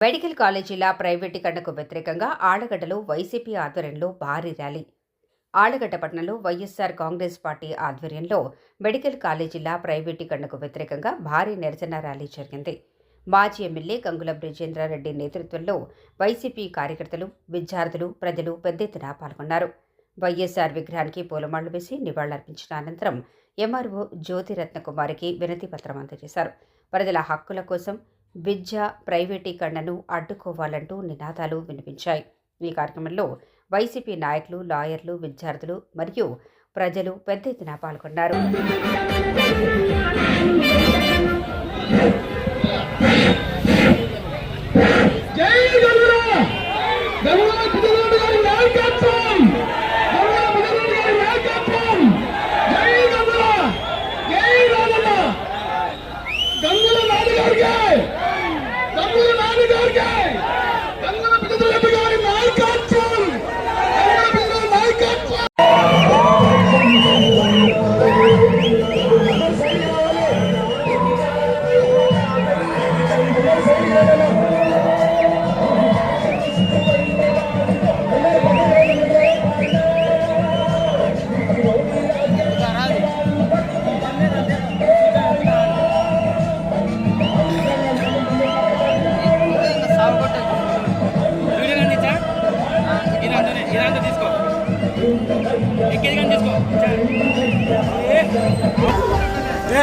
Medical కాలేజీల ప్రైవేటీకరణకు వ్యతిరేకంగా ఆళ్ళగడ్డలో వైసీపీ ఆధ్వర్యంలో భారీ ర్యాలీ. ఆళ్ళగడ్డ పట్టణంలో వైఎస్సార్ కాంగ్రెస్ పార్టీ ఆధ్వర్యంలో మెడికల్ కాలేజీల ప్రైవేటీకరణకు వ్యతిరేకంగా భారీ నిరసన ర్యాలీ జరిగింది. మాజీ ఎమ్మెల్యే గంగుల బ్రిజేంద్రారెడ్డి నేతృత్వంలో వైసీపీ కార్యకర్తలు విద్యార్థులు ప్రజలు పెద్ద ఎత్తున పాల్గొన్నారు. వైఎస్సార్ విగ్రహానికి పూలమాళ్ళు వేసి నివాళులర్పించిన అనంతరం ఎంఆర్ఓ జ్యోతిరత్న కుమారికి వినతి పత్రం అందజేశారు. ప్రజల హక్కుల కోసం విద్య ప్రైవేటీకరణను అడ్డుకోవాలంటూ నినాదాలు వినిపించాయి. ఈ కార్యక్రమంలో వైసీపీ నాయకులు లాయర్లు విద్యార్థులు మరియు ప్రజలు పెద్ద ఎత్తున పాల్గొన్నారు.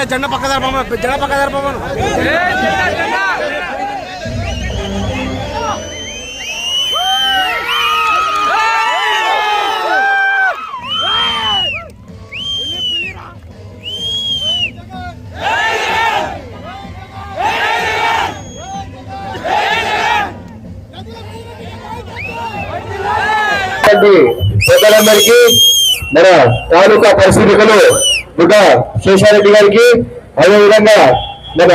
జెండా పక్క జరపమ్మ జెండా పక్క జరపమ్మను ఉన్నటువంటి పెద్దలందరికీ మన తాలూకా పరిశీలికలు బుడ్డ శేషారెడ్డి గారికి అదేవిధంగా మన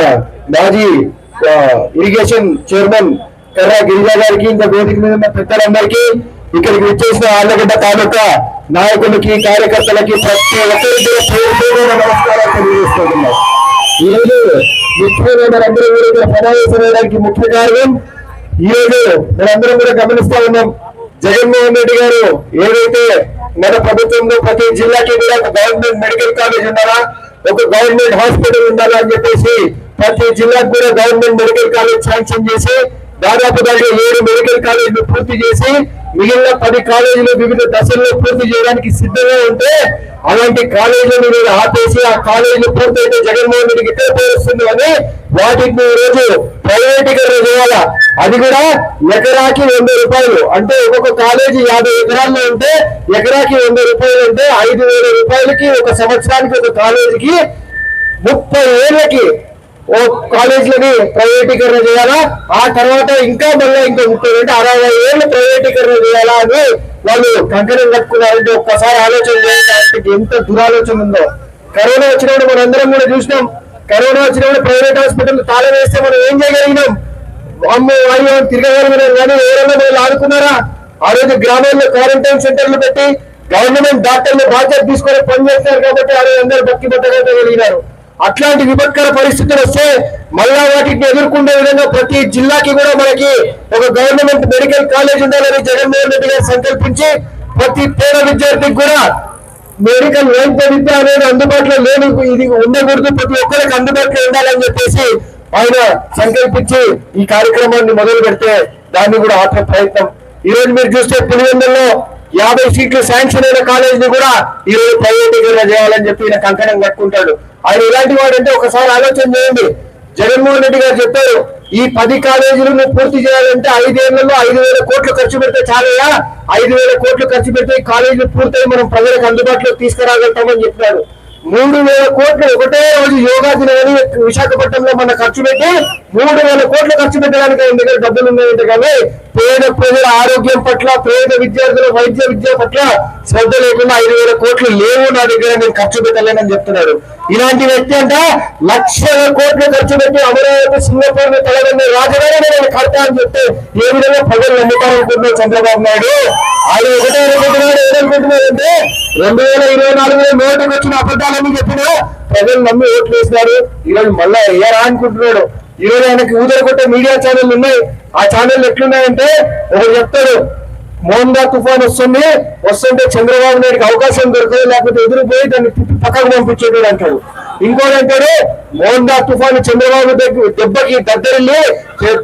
మాజీ ఇరిగేషన్ చైర్మన్ కర్రా గిరిజా గారికి ఇంకా వేదిక మీద ఉన్న పెద్దలందరికీ ఇక్కడికి వచ్చేసిన ఆళ్ళగడ్డ తాలూకా నాయకులకి కార్యకర్తలకి ప్రతి ఒక్కరికి నమస్కారాలు తెలియజేస్తున్నాం ఈరోజు ముఖ్యమైన మనందరం కూడా ఇక్కడ సమావేశమయ్యడానికి ముఖ్య కారణం ఈరోజు మనందరం కూడా గమనిస్తా ఉన్నాం. జగన్మోహన్ రెడ్డి గారు ఏదైతే మన ప్రభుత్వంలో ప్రతి జిల్లాకి కూడా ఒక గవర్నమెంట్ మెడికల్ కాలేజ్ ఉండాలా ఒక గవర్నమెంట్ హాస్పిటల్ ఉండాలా అని చెప్పేసి ప్రతి జిల్లాకు కూడా గవర్నమెంట్ మెడికల్ కాలేజ్ శాంక్షన్ చేసి దాదాపు దాంట్లో ఏడు మెడికల్ కాలేజీలు పూర్తి చేసి మిగిలిన పది కాలేజీలు వివిధ దశల్లో పూర్తి చేయడానికి సిద్ధంగా ఉంటే అలాంటి కాలేజీలను మీరు ఆపేసి ఆ కాలేజీలు పూర్తయితే జగన్మోహన్ రెడ్డికి ఇతర పేరు వస్తుంది అని వాటిని రోజు ప్రైవేటీకరణ చేయాలా అది కూడా ఎకరాకి వంద రూపాయలు. అంటే ఒక్కొక్క కాలేజీ యాభై ఎకరాల్లో ఉంటే ఎకరాకి వంద రూపాయలు అంటే ఐదు వేల రూపాయలకి ఒక సంవత్సరానికి ఒక కాలేజీకి ముప్పై ఏళ్ళకి ఓ కాలేజీలని ప్రైవేటీకరణ చేయాలా? ఆ తర్వాత ఇంకా మళ్ళీ ఇంకా ముప్పై అంటే అరవై ఏళ్ళు ప్రైవేటీకరణ చేయాలా అని వాళ్ళు కంకణం కట్టుకున్నారంటే ఒక్కసారి ఆలోచన చేయడానికి ఎంత దురాలోచన ఉందో. కరోనా వచ్చినప్పుడు మనందరం కూడా చూసినాం. కరోనా వచ్చినప్పుడు ప్రైవేట్ హాస్పిటల్ తాళం వేస్తే మనం ఏం చేయగలిగినాం? అమ్మో అయ్యో తిరగగలిగినాం కానీ ఎవరైనా మనల్ని ఆడుకున్నారా ఆ రోజు గ్రామాల్లో క్వారంటైన్ సెంటర్లు పెట్టి గవర్నమెంట్ డాక్టర్లు బాధ్యత తీసుకొని పనిచేస్తారు కాబట్టి ఆ రోజు అందరూ బతికి బతకగలిగినారు. అట్లాంటి విపత్కర పరిస్థితులు వస్తే మళ్ళా వాటిని ఎదుర్కొనే విధంగా ప్రతి జిల్లాకి కూడా మనకి ఒక గవర్నమెంట్ మెడికల్ కాలేజ్ ఉండాలని జగన్మోహన్ రెడ్డి గారు సంకల్పించి ప్రతి పేద విద్యార్థికి కూడా మెడికల్ వైద్య విద్య అనేది అందుబాటులో లేని ఇది ఉండకూడదు. ప్రతి ఒక్కరికి అందుబాటులో ఉండాలని చెప్పేసి ఆయన సంకల్పించి ఈ కార్యక్రమాన్ని మొదలు పెడితే దాన్ని కూడా ఆపే ప్రయత్నం. ఈ రోజు మీరు చూస్తే పులివెందుల్లో యాభై సీట్లు శాంక్షన్ అయిన కాలేజీని కూడా ఈ రోజు ప్రైవేటీకరణ చేయాలని చెప్పి ఈయన కంకణం కట్టుకుంటాడు. ఆయన ఎలాంటి వాడంటే ఒకసారి ఆలోచన చేయండి. జగన్మోహన్ రెడ్డి గారు చెప్పారు ఈ పది కాలేజీలను పూర్తి చేయాలంటే ఐదేళ్ళలో ఐదు వేల కోట్లు ఖర్చు పెడితే చాలయా ఐదు వేల కోట్లు ఖర్చు పెడితే ఈ కాలేజీలు పూర్తయి మనం ప్రజలకు అందుబాటులో తీసుకురాగలుగుతామని చెప్పారు. మూడు వేల కోట్లు ఒకటే రోజు యోగా దినమని విశాఖపట్నంలో మన ఖర్చు పెట్టి మూడు వేల కోట్లు ఖర్చు పెట్టడానికి ఆయన దగ్గర డబ్బులు ఉన్నాయంటే కానీ పేద ప్రజల ఆరోగ్యం పట్ల పేద విద్యార్థుల వైద్య విద్య పట్ల శ్రద్ధ లేకుండా ఐదు వేల కోట్లు లేవు నా దగ్గర నేను ఖర్చు పెట్టలేనని చెప్తున్నాడు ఇలాంటి వ్యక్తి అంటే లక్షల కోట్లు ఖర్చు పెట్టి అమరావతి సింగపూర్ని తలగొన్న రాజధాని నేను కడతా అని చెప్తే ఏ విధంగా ప్రజలు నమ్ముతారనుకుంటున్నారు చంద్రబాబు నాయుడు? ఆయన ఒకటే అనుకుంటున్నాడు ఏమనుకుంటున్నారంటే రెండు వేల ఇరవై నాలుగులో నోటుకు వచ్చిన అబద్ధాలని చెప్పినా ప్రజలు నమ్మి ఓట్లు వేసినారు. ఈరోజు మళ్ళా వేయరా అనుకుంటున్నాడు. ఈరోజు ఆయనకి ఊదరు కొట్టే మీడియా ఛానల్ ఉన్నాయి. ఆ ఛానల్ ఎట్లున్నాయంటే ఒకరు చెప్తాడు మోందా తుఫాన్ వస్తుంది వస్తుంటే చంద్రబాబు నాయుడికి అవకాశం దొరకదు లేకపోతే ఎదురుపోయి దాన్ని పక్కకు పంపించేటాడు అంటాడు. ఇంకోటి అంటాడు మోందా తుఫాను చంద్రబాబు దగ్గర దెబ్బకి దద్దరిల్లి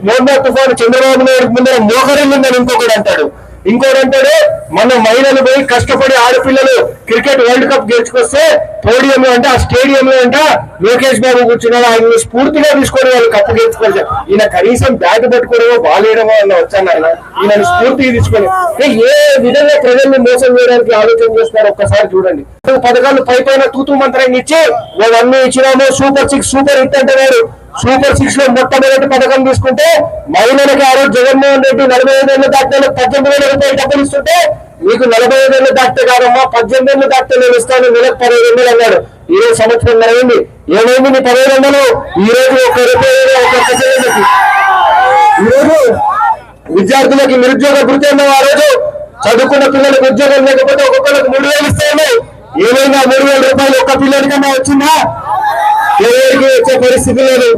మోందా తుఫాను చంద్రబాబు నాయుడు ముందర మోకరిల్లిందని ఇంకొకటి అంటాడు. ఇంకోటి అంటాడు మన మహిళలు పోయి కష్టపడి ఆడపిల్లలు క్రికెట్ వరల్డ్ కప్ గెలుచుకొస్తే పోడియం లో అంటే ఆ స్టేడియం లో అంట లోకేష్ బాబు కూర్చున్నాడు ఆయన స్ఫూర్తిగా తీసుకొని వాళ్ళు కప్పు గెలుచుకోవచ్చు ఈయన కనీసం బ్యాట్ పట్టుకోవడమో బాల్ వేయడమో అన్న వచ్చాను ఆయన. ఈయన స్ఫూర్తిగా తీసుకొని. ఏ- ఏ విధంగా ప్రజల్ని మోసం చేయడానికి ఆలోచన చేస్తున్నారు ఒక్కసారి చూడండి. పథకాలు పై పైన తూతూ మంత్రాన్ని ఇచ్చి మేము అన్ని ఇచ్చినాము సూపర్ సిక్స్ సూపర్ హిట్ అంటున్నారు. సూపర్ సిక్స్లో మొట్టమొదటి పథకం తీసుకుంటే మహిళలకు ఆ రోజు జగన్మోహన్ రెడ్డి నలభై ఐదు ఏళ్ళు దాటితే పద్దెనిమిది వేల రూపాయలు డబ్బులు ఇస్తుంటే మీకు నలభై ఐదు ఏళ్ళు దాటితే కాదమ్మా పద్దెనిమిది ఏళ్ళు దాటితే నేను ఇస్తాను నెలకు పదిహేను వందలు అన్నాడు. ఈ రోజు సంవత్సరం అయింది ఏమైంది నీ పదిహేను వందలు? ఈ రోజు ఒక రూపాయలు ఒక ఈ రోజు విద్యార్థులకి నిరుద్యోగ భృతి అన్నావు. ఆ రోజు చదువుకున్న పిల్లలకు ఉద్యోగం లేకపోతే ఒక్కొక్కరికి మూడు వేలు ఇస్తాయి ఏమైనా మూడు వేల రూపాయలు ఒక్క పిల్లడికన్నా వచ్చిందా? ఎవరికి వచ్చే పరిస్థితి లేదు.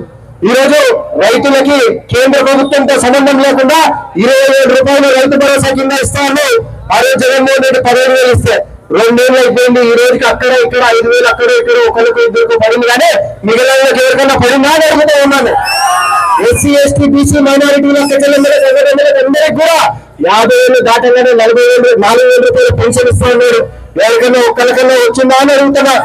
ఈ రోజు రైతులకి కేంద్ర ప్రభుత్వంతో సంబంధం లేకుండా ఇరవై వేల రూపాయలు రైతు భరోసా కింద ఇస్తాను ఆ రోజు జగన్మోహన్ రెడ్డి పదిహేను వేలు ఇస్తే రెండేళ్ళు అయిపోయింది. ఈ రోజుకి అక్కడ ఇక్కడ ఐదు వేలు అక్కడ ఇక్కడ ఒకరికి ఇద్దరికి పడింది. కానీ మిగిలిన ఎవరికన్నా పడిందా? అని అడుగుతూ ఉన్నాను ఎస్సీ ఎస్టీ బీసీ మైనారిటీల ప్రజలందరికీ అందరికి కూడా యాభై ఏళ్ళు దాటగానే నలభై వేలు నాలుగు వేల రూపాయలు పెన్షన్ ఇస్తా ఉన్నారు ఎవరికన్నా ఒక్కరికన్నా వచ్చిందా అని అడుగుతున్నా.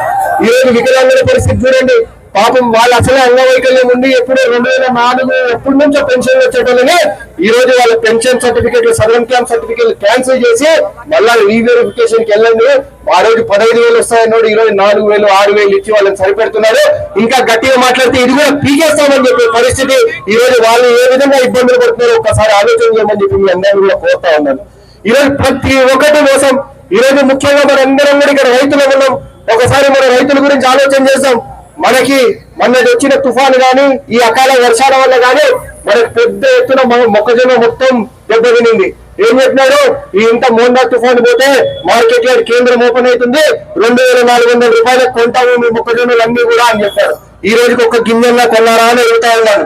ఈ రోజు వికలాంగుల పరిస్థితి చూడండి. పాపం వాళ్ళు అసలే అంగవైకల్యం ఉండి ఎప్పుడు రెండు వేల నాలుగు ఎప్పటి నుంచో పెన్షన్ వచ్చేటోళ్ళని ఈ రోజు వాళ్ళ పెన్షన్ సర్టిఫికేట్లు సదరన్ క్యాంప్ సర్టిఫికేట్లు క్యాన్సిల్ చేసి మళ్ళా రీవెరిఫికేషన్కి వెళ్ళండి. ఆ రోజు పదహైదు వేలు వస్తాయన్నాడు ఈ రోజు నాలుగు వేలు ఆరు వేలు ఇచ్చి వాళ్ళని సరిపెడుతున్నారు. ఇంకా గట్టిగా మాట్లాడితే ఇది కూడా పీకేస్తామని చెప్పే పరిస్థితి. ఈ రోజు వాళ్ళు ఏ విధంగా ఇబ్బందులు పడుతున్నారో ఒక్కసారి ఆలోచన చేయమని చెప్పి మీ అందరూ కూడా కోరుతా ఉన్నాను. ఈ రోజు ప్రతి ఒక్కటి కోసం ఈ రోజు ముఖ్యంగా మనందరం కూడా ఇక్కడ రైతులు ఉన్నాం. ఒకసారి మన రైతుల గురించి ఆలోచన చేస్తాం. మనకి మొన్నటి వచ్చిన తుఫాను గాని ఈ అకాల వర్షాల వల్ల గాని మనకి పెద్ద ఎత్తున మొక్కజొన్న మొత్తం దెబ్బతినింది. ఏం చెప్పినారు? ఈ ఇంత మోండా తుఫాను పోతే మార్కెట్ యార్డ్ కేంద్రం ఓపెన్ అవుతుంది. రెండు వేల నాలుగు వందల రూపాయల కొంటాము మీ మొక్కజొన్నలు అన్ని కూడా అని చెప్పారు. ఈ రోజుకి ఒక గింజన్నా కొన్నారా అని అడుగుతా ఉన్నాను.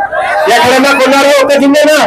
ఎక్కడన్నా కొన్నారా ఒక గిన్నెనా?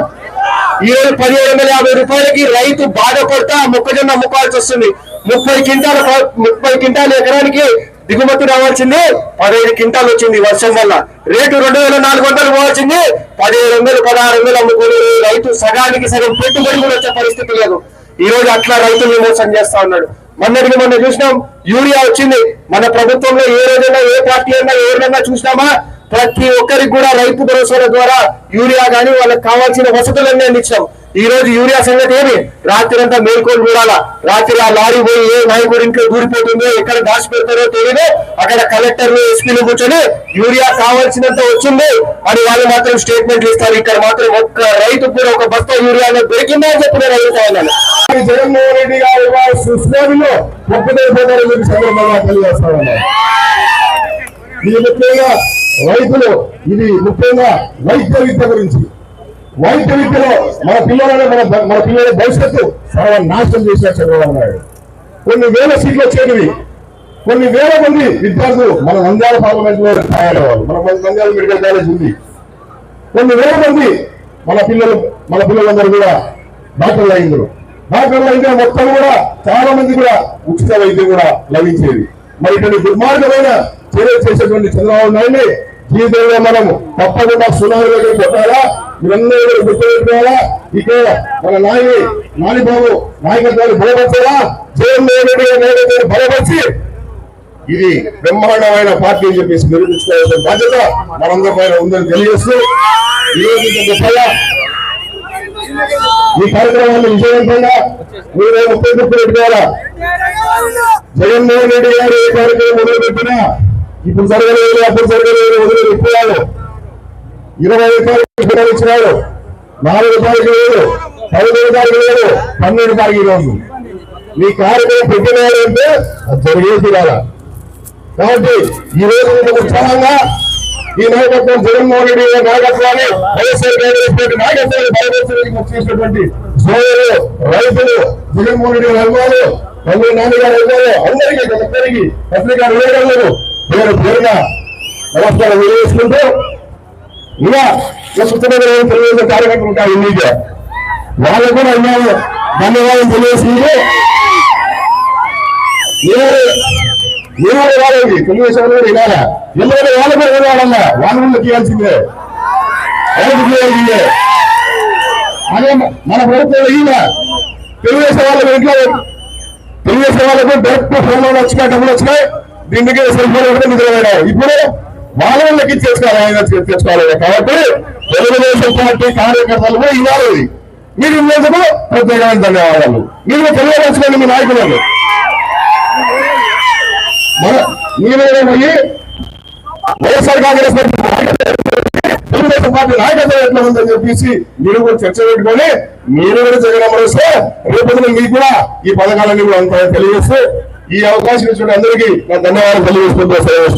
ఈ రోజు పదిహేడు వందల యాభై రూపాయలకి రైతు బాధపడతా మొక్కజొన్న అమ్ముకోవాల్సి వస్తుంది. ముప్పై క్వింటాల ముప్పై క్వింటాల ఎకరానికి దిగుమతి రావాల్సింది పదహైదు క్వింటాలు వచ్చింది వర్షం వల్ల. రేటు రెండు వేల నాలుగు వందలు పోవాల్సింది. పదిహేడు వందలు పదహారు వందలు అమ్ముకుని రైతు సగానికి సగం పెట్టుబడి కూడా వచ్చే పరిస్థితి లేదు. ఈ రోజు అట్లా రైతుల్ని మోసం చేస్తా ఉన్నాడు. మొన్నటికి మొన్న చూసినాం యూరియా వచ్చింది. మన ప్రభుత్వంలో ఏ రోజైనా ఏ పార్టీ అయినా ఎవరినైనా చూసినామా? ప్రతి ఒక్కరికి కూడా రైతు భరోసాల ద్వారా యూరియా గానీ వాళ్ళకి కావాల్సిన వసతులన్నీ అందించాం ఈ రోజు యూరియా సంగతి ఏమి? రాత్రి అంతా మేల్కొని చూడాలా? రాత్రి ఆ లారీ పోయి ఏ నాయకుడి ఇంట్లో దూరిపోతుందో ఎక్కడ దాచి పెడతారో తెలియదు అక్కడ కలెక్టర్లు ఎస్పీలు కూర్చొని యూరియా కావాల్సినంత వచ్చింది. అని వాళ్ళు మాత్రం స్టేట్మెంట్లు ఇస్తారు. ఇక్కడ మాత్రం ఒక్క రైతు కూడా ఒక బస్తా యూరియా అనేది దొరికిందా అని చెప్పిన రైతు జగన్మోహన్ రెడ్డి గారు సుస్వామిలో ఒప్పుదైపోతారని చెప్పి సందర్భంగా తెలియజేస్తామన్నారు ఇది ముఖ్యంగా రైతులు ఇది ముఖ్యంగా వైద్య విద్య గురించి. వైద్య విద్యలో మన పిల్లలను మన మన పిల్లల భవిష్యత్తు సర్వనాశనం చేసిన చంద్రబాబు నాయుడు. కొన్ని వేల సీట్లు వచ్చేటివి. కొన్ని వేల మంది విద్యార్థులు మన నంద్యాల పార్లమెంట్లో తయారయ్యేవాళ్ళు మన నంద్యాల మెడికల్ కాలేజ్ ఉంది. కొన్ని వేల మంది మన పిల్లలు మన పిల్లలందరూ కూడా డాక్టర్లు అయిందరు డాక్టర్లు అయిన మొత్తం కూడా చాలా మంది కూడా ఉచిత వైద్యం కూడా లభించేది. మరి ఇటువంటి దుర్మార్గమైన చర్య చేసేటువంటి చంద్రబాబు నాయుడిని జీవితంలో మనం తప్పకుండా సునామీ కొట్టాలా? మీరందరూ కూడా గుర్తుపెట్టుకోవాలా? ఇక్కడ మన నాయని నానిబాబు నాయకత్వాన్ని బలపరచాలా జగన్మోహన్ రెడ్డి గారి నాయకత్వాన్ని బలపరిచి ఇది బ్రహ్మాండమైన పార్టీ అని చెప్పేసి నిరూపించుకోవాల్సిన బాధ్యత మనందరి పైన ఉందని తెలియజేస్తూ ఈ రోజు ఇంత ఈ కార్యక్రమాన్ని విజయవంతంగా మీరు ముప్పై ముప్పై పెట్టుకోవాలా? జగన్మోహన్ రెడ్డి గారు ఏ కార్యక్రమం మొదలుపెట్టినా ఇప్పుడు జరగలేదు అప్పుడు జరగలేదు వదిలేదు ఇప్పుడాలు ఇరవై తారీఖు ఇచ్చినాడు. నాలుగు తారీఖు లేదు. పదిహేను తారీఖు లేదు. పన్నెండు తారీఖు ఈ రోజు మీ కార్యక్రమం పెట్టినాడు అంటే అది జరిగే తీరాలా కాబట్టి ఈ రోజు ఉత్సాహంగా ఈ నాయకత్వం జగన్మోహన్ రెడ్డి గారి నాయకత్వాన్ని వైఎస్ఆర్ కాంగ్రెస్ పార్టీ నాయకత్వాన్ని బలపరచడానికి వచ్చేసినటువంటి సోదరులు రైతులు జగన్మోహన్ రెడ్డి గారి అభిమానులు తల్లి నాన్నగారు అభిమానులు అందరికీ ప్రతి ఒక్కరికి పత్రికా విలేకరులకు పేరు పేరున నమస్కారం తెలియజేసుకుంటూ ఇంకా ఇలా సుత్తనగర్ తెలుగుదేశం కార్యకర్తలు ఉంటారు ఇన్నిగా వాళ్ళకు కూడా అన్నాను ధన్యవాదాలు తెలియజేసింది మీరు మీరు కూడా రాలేదు తెలుగుదేశం వాళ్ళు కూడా వినాలా ఎందుకంటే వాళ్ళు కూడా వినాలన్నా వాళ్ళు కూడా తీయాల్సిందే వాళ్ళకి తీయాల్సిందే అదే మన ప్రభుత్వం ఈయన తెలుగుదేశం వాళ్ళకి ఇంట్లో తెలుగుదేశం వాళ్ళకు డైరెక్ట్ ఫోన్ వచ్చినాయి డబ్బులు వచ్చినాయి దీని దగ్గర సెల్ ఫోన్ కూడా నిద్రపోయినాయి ఇప్పుడు మానవులకి వాళ్ళకి ఆయన తెచ్చుకోవాలి కాబట్టి తెలుగుదేశం పార్టీ కార్యకర్తలు ఇవ్వాలి. మీరు ఇన్నందుకు ప్రత్యేకమైన ధన్యవాదాలు. మీరు తెలియవలసిన మీ నాయకులను. మీరే పోయి వైఎస్ఆర్ కాంగ్రెస్ పార్టీ తెలుగుదేశం పార్టీ నాయకత్వం ఎట్లా ఉందని చెప్పేసి మీరు కూడా చర్చ పెట్టుకొని మీరు కూడా జగన్ అమరేస్తే రేపొద్దున మీకు కూడా ఈ పథకాలన్నీ కూడా అంత తెలియజేస్తూ ఈ అవకాశం ఇచ్చిన అందరికీ నా ధన్యవాదాలు తెలియజేసుకుంటూ సెలవు